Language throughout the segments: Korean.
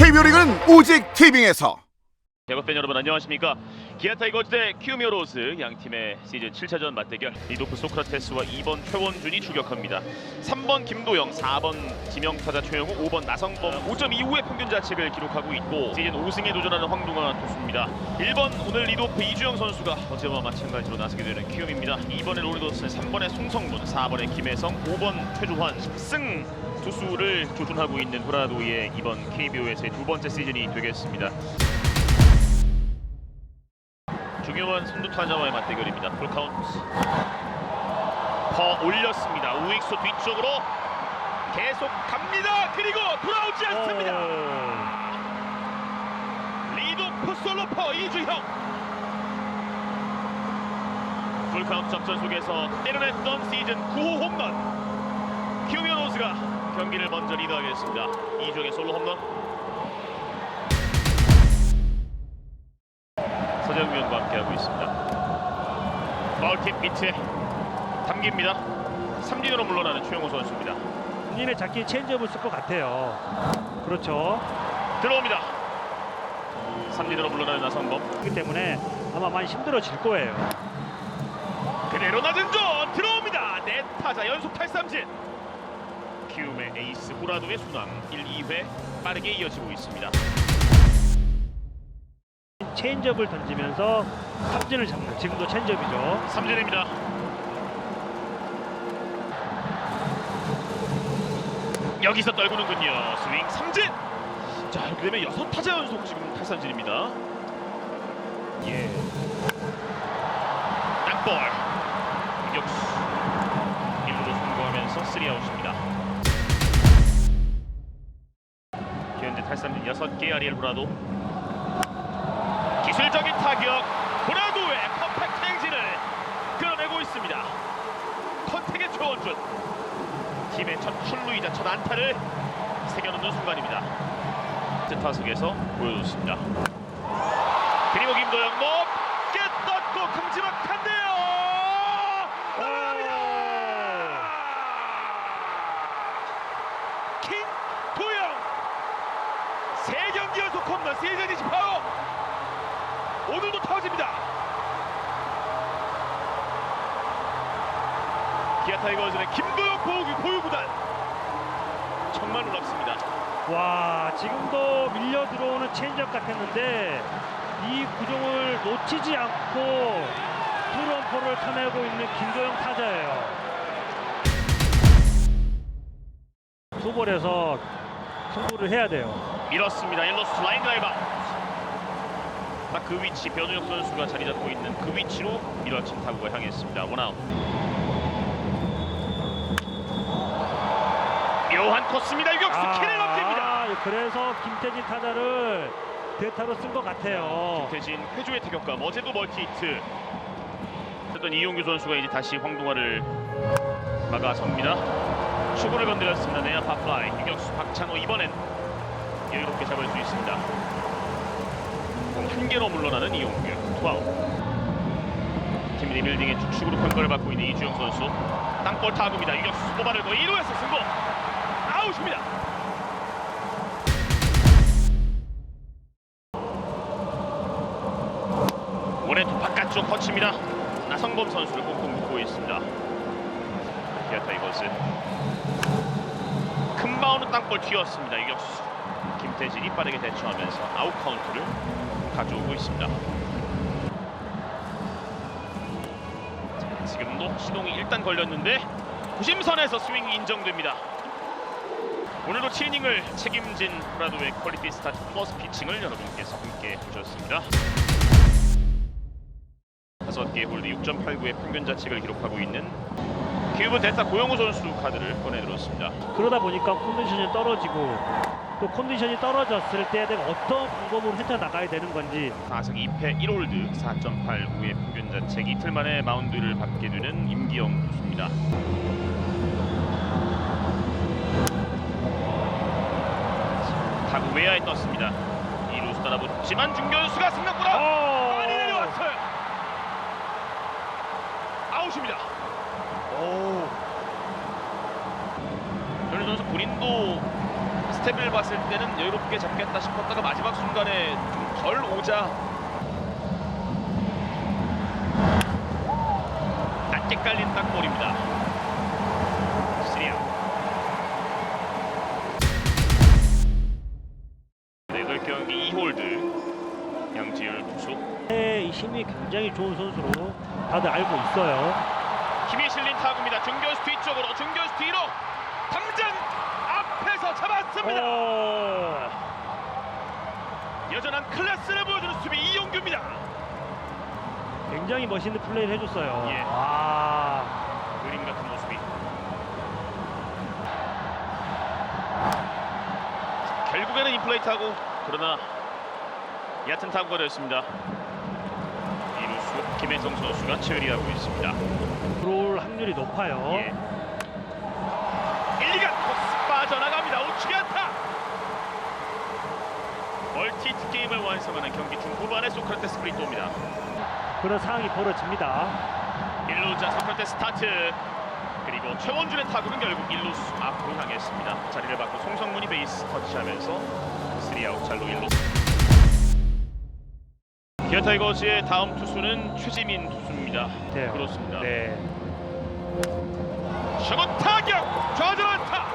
KBO 리그는 오직 티빙에서 대국팬 여러분 안녕하십니까? 기아 타이거즈 대 키우미오 로즈. 양 팀의 시즌 7차전 맞대결. 리도프 소크라테스와 2번 최원준이 출격합니다. 3번 김도영 4번 지명타자 최영우 5번 나성범. 5.25의 평균 자책을 기록하고 있고 시즌 5승에 도전하는 황동환 투수입니다. 1번 오늘 리도프 이주영 선수가 어제와 마찬가지로 나서게 되는 키움입니다. 2번의 로리도스 3번의 송성문 4번의 김혜성 5번 최주환 10승 투수를 조준하고 있는 도라도의 이번 KBO에서의 두 번째 시즌이 되겠습니다 중요한 선두 타자와의 맞대결입니다. 풀카운트. 퍼 올렸습니다. 우익수 뒤쪽으로 계속 갑니다. 그리고 돌아오지 않습니다. 리드 솔로퍼 이주형. 풀카운트 접전 속에서 때려냈던 시즌 9호 홈런. 키우미오 로즈가 경기를 먼저 리드하겠습니다. 이주형의 솔로 홈런. 서정면과 함께하고 있습니다. 마울팁 밑에 담깁니다. 삼진으로 물러나는 최영호 선수입니다. 본인의 잡기 체인지업을 쓸 것 같아요. 그렇죠. 들어옵니다. 삼진으로 물러나는. 그렇기 때문에 아마 많이 힘들어질 거예요. 그대로 낮은 점 들어옵니다. 네 타자 연속 탈삼진. 키움의 에이스 후라도의 순항 1, 2회 빠르게 이어지고 있습니다. 체인지업을 던지면서 삼진을 잡는 지금도 체인지업이죠. 삼진입니다. 여기서 떨구는군요. 스윙 삼진. 자 이렇게 되면 여섯 타자 연속 지금 탈삼진입니다. 예. 땅볼. 유격수. 1루로 성공하면서 3아웃입니다. 현재 탈삼진 6개 아리엘 브라도. 기술적인 타격. 브라도의 퍼펙트 행진을 끌어내고 있습니다. 컨택의 최원준. 팀의 첫 출루이자 첫 안타를 새겨놓는 순간입니다. 타석에서 보여줬습니다. 그리고 김도영 높게 떴고 큼지막한데요. 날아갑니다. 김도영 세 경기 연속 홈런 시즌 28호 오늘도 터집니다. 기아 타이거즈는 김도영 보유, 보유 구단 정말 놀랍습니다. 와 지금도 밀려 들어오는 체인지업 같았는데 이 구종을 놓치지 않고 투런포를 타내고 있는 김도영 타자예요. 투볼에서 승부를 해야 돼요. 밀었습니다. 일로스 라인 드라이버. 딱 그 위치 변우혁 선수가 자리 잡고 있는 그 위치로 밀어친 타구가 향했습니다. 원아웃. 묘한 코스입니다. 유격수 키를 넘깁니다. 그래서 김태진 타자를 대타로 쓴 것 같아요. 대신 회조의 타격감 어제도 멀티히트 했던 이용규 선수가 이제 다시 황동화를 막아섭니다 추구를 건드렸습니다 내야 파플라이 유격수 박찬호 이번엔 여유롭게 잡을 수 있습니다 공 한 개로 물러나는 이용규. 투아웃. 팀 리빌딩의 주축으로 평가를 받고 있는 이주영 선수. 땅볼 타구입니다. 유격수 뽑아내고 1루에서 승부. 아웃입니다. 오른쪽 바깥쪽 터치입니다. 나성범 선수를 꽁꽁 묶고 있습니다. 기아 타이거즈. 큰 바우는 땅볼 튀었습니다. 유격수 김태진이 빠르게 대처하면서 아웃 카운트를 가져오고 있습니다. 자, 지금도 시동이 일단 걸렸는데 구심선에서 스윙이 인정됩니다. 오늘도 7이닝을 책임진 프라도의 퀄리티 스타트 플러스 피칭을 여러분께서 함께 보셨습니다. 다섯 개 홀드 6.89의 평균 자책을 기록하고 있는 큐브 대타 고영우 선수 카드를 꺼내들었습니다. 그러다 보니까 컨디션이 떨어지고 또 컨디션이 떨어졌을 때 내가 어떤 방법으로 헤쳐나가야 되는 건지 4승 2패 1홀드 4.85의 평균 자책 이틀 만에 마운드를 받게 되는 임기영 투수입니다. 타구 외야에 떴습니다. 이루수 따라붙지만 중견수가 생각보다 많이 내려왔어요. 아웃입니다. 오. 변희 선수 본인도 스텝을 봤을 때는 여유롭게 잡겠다 싶었다가 마지막 순간에 좀 덜 오자 낮게 깔린 땅볼입니다. 시리아 네덜 경기 2홀드 양지율 투수 네, 이 힘이 굉장히 좋은 선수로 다들 알고 있어요. 타구입니다. 중견수 뒤쪽으로 중견수 뒤로 당장 앞에서 잡았습니다. 오, 여전한 클래스를 보여주는 수비 이용규입니다. 굉장히 멋있는 플레이를 해줬어요. 예. 와, 그림 같은 모습이. 결국에는 인플레이 타고 그러나 얕은 타구가 되었습니다. 김혜성 선수가 처리하고 있습니다. 들어올 확률이 높아요. 예. 1, 2가 코스 빠져나갑니다. 우측에 안타. 멀티히트 게임을 완성하는 경기 중후반의 소크라테스 프리토입니다. 그런 상황이 벌어집니다. 1루자 소크라테스 스타트 그리고 최원준의 타구는 결국 1루수 앞으로 향했습니다. 자리를 바꿔 송성문이 베이스 터치하면서 3아웃 잘로 1루 기아 타이거즈의 다음 투수는 최지민 투수입니다. 네. 그렇습니다. 네. 셔고 타격 좌절 안타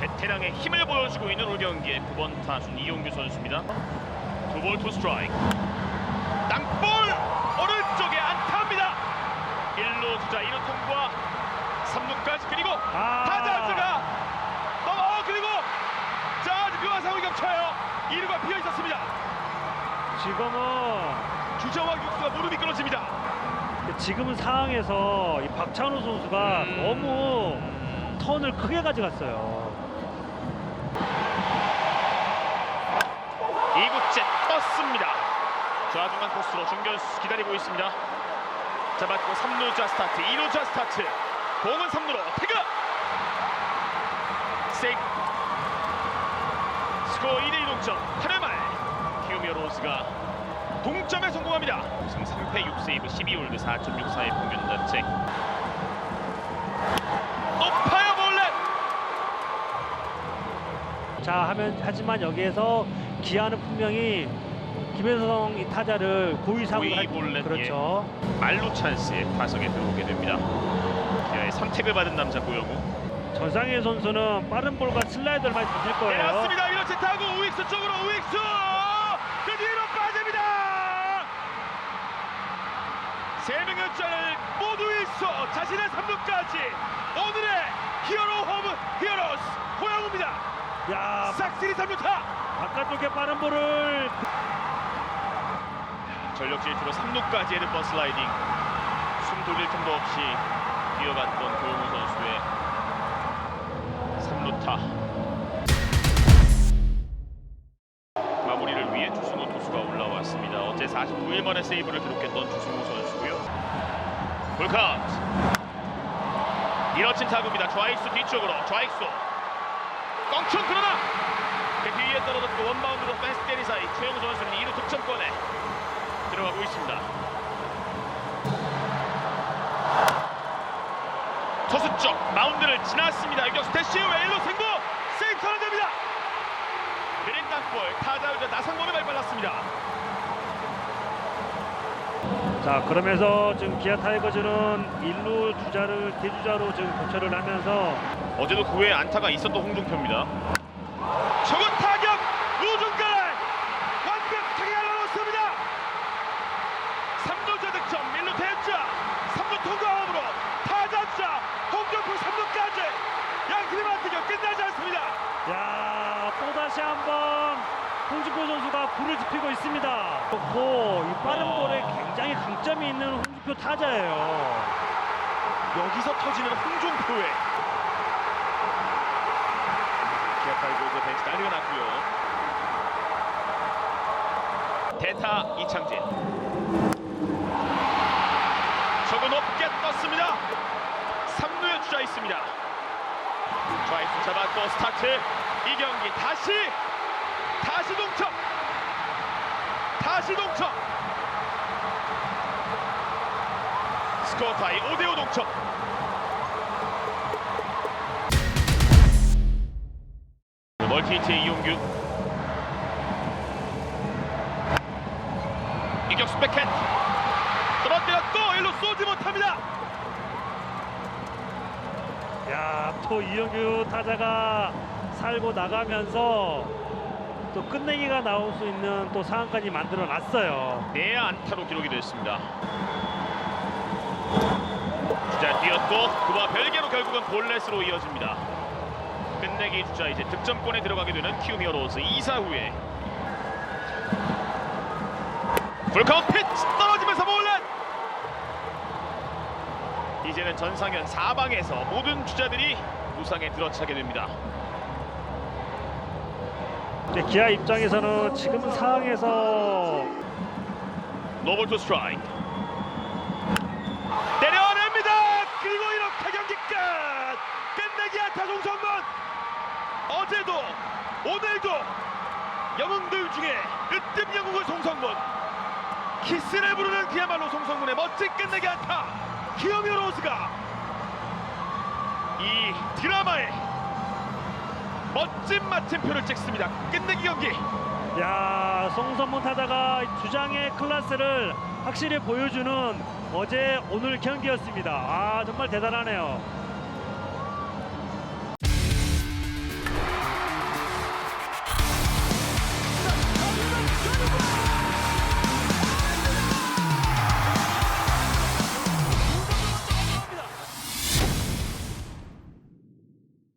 베테랑의 힘을 보여주고 있는 오늘 경기의 9번 타순 이용규 선수입니다 두볼 투 스트라이크 땅볼 오른쪽에 안타입니다 1루 주자 1루 통과 3루까지 그리고 아. 타자스가 넘어 그리고 자 묘한 상황이 겹쳐요 2루가 비어 있었습니다 지금은 주자와 육수가 무릎이 끊어집니다 지금은 상황에서 이 박찬호 선수가 음. 너무 턴을 크게 가져갔어요. 2구째 떴습니다. 좌중간 코스로 중견수 기다리고 있습니다. 잡았고 3루자 스타트, 2루자 스타트. 공은 3루로 태그. 세이프. 스코어 2대2 동점. 8회 말 키우미어 로즈가 동점에 성공합니다. 우승 3패 6세이브 12홀드 4.64의 평균 자책. 높아요 볼넷. 자 하면 하지만 여기에서 기아는 분명히 김혜성 이 타자를 고의 사고를 고의 할 볼넷, 그렇죠. 말루 찬스에 타석에 들어오게 됩니다. 기아의 선택을 받은 남자 고영우. 전상혜 선수는 빠른 볼과 슬라이더를 많이 던질 거예요. 내렸습니다. 우익수 쪽으로 우익수 그 뒤로 빠집니다. 세 명의 자를 모두 있어 자신의 3루까지! 오늘의 히어로 홈 히어로스! 고영우입니다. 야 싹쓸이 3루타! 바깥쪽에 빠른 볼을 전력 질주로 3루까지 헤드번 슬라이딩. 숨 돌릴 틈도 없이 뛰어갔던 고영우 선수의 3루타 9일 만에 세이브를 기록했던 조승우 선수고요. 볼카운트. 밀어친 타구입니다. 좌익수 뒤쪽으로 좌익수. 껑충 그러나 그 뒤에 떨어졌고 원마운드로 펜스 때리 사이 최영우 선수는 2루 득점권에 들어가고 있습니다. 투수 쪽 마운드를 지났습니다. 유격수 대시 웨일로 승부 세이터는 됩니다. 그린 땅볼 타자 의자 나상범이 발발랐습니다. 자 그러면서 지금 기아 타이거즈는 일루 주자를 대주자로 지금 교체를 하면서 어제도 그 외에 안타가 있었던 홍준표입니다. 저건 타격 우중간에 완벽하게 알아놓습니다. 3루자 득점 1루 대자 3루 통과함으로 타자자 홍준표 3루까지 양팀의 맞대결 끝나지 않습니다. 야 또다시 한번 홍준표 선수가 불을 지피고 있습니다. 그렇고 이 빠른 어. 볼에 굉장히 강점이 있는 홍준표 타자예요. 여기서 터지는 홍준표의 기아 타이거즈 벤치 난리가 났고요. 대타 이창진 저거 높게 떴습니다. 3루에 주자 있습니다. 좌익수 잡았고 스타트 이 경기 다시 다시 동점 다시 동점. 스코어 타이 5대5 동점. 멀티히트의 이용규. 이격수 백핸드 떨어뜨렸고 일로 쏘지 못합니다. 야, 또 이영규 타자가 살고 나가면서 또 끝내기가 나올 수 있는 또 상황까지 만들어 놨어요. 네 안타로 기록이 됐습니다. 주자 뛰었고 그와 별개로 결국은 볼넷으로 이어집니다. 끝내기 주자 이제 득점권에 들어가게 되는 키움 히어로즈 2사 후에 풀카운트 피치 떨어지면서 볼넷! 이제는 전상현 사방에서 모든 주자들이 무상에 들어차게 됩니다 근데 기아 입장에서는 지금 상황에서 노볼 투 스트라이크 때려냅니다. 그리고 이렇게 경기 끝! 끝내기 안타 송성문 어제도 오늘도 영웅들 중에 으뜸 영웅은 송성문 키스를 부르는 그야말로 송성문의 멋진 끝내기 안타. 키오미 로즈가 이 드라마에 멋진 마침표를 찍습니다 끝내기 경기 야, 송선문 타자가 주장의 클래스를 확실히 보여주는 어제 오늘 경기였습니다. 아, 정말 대단하네요.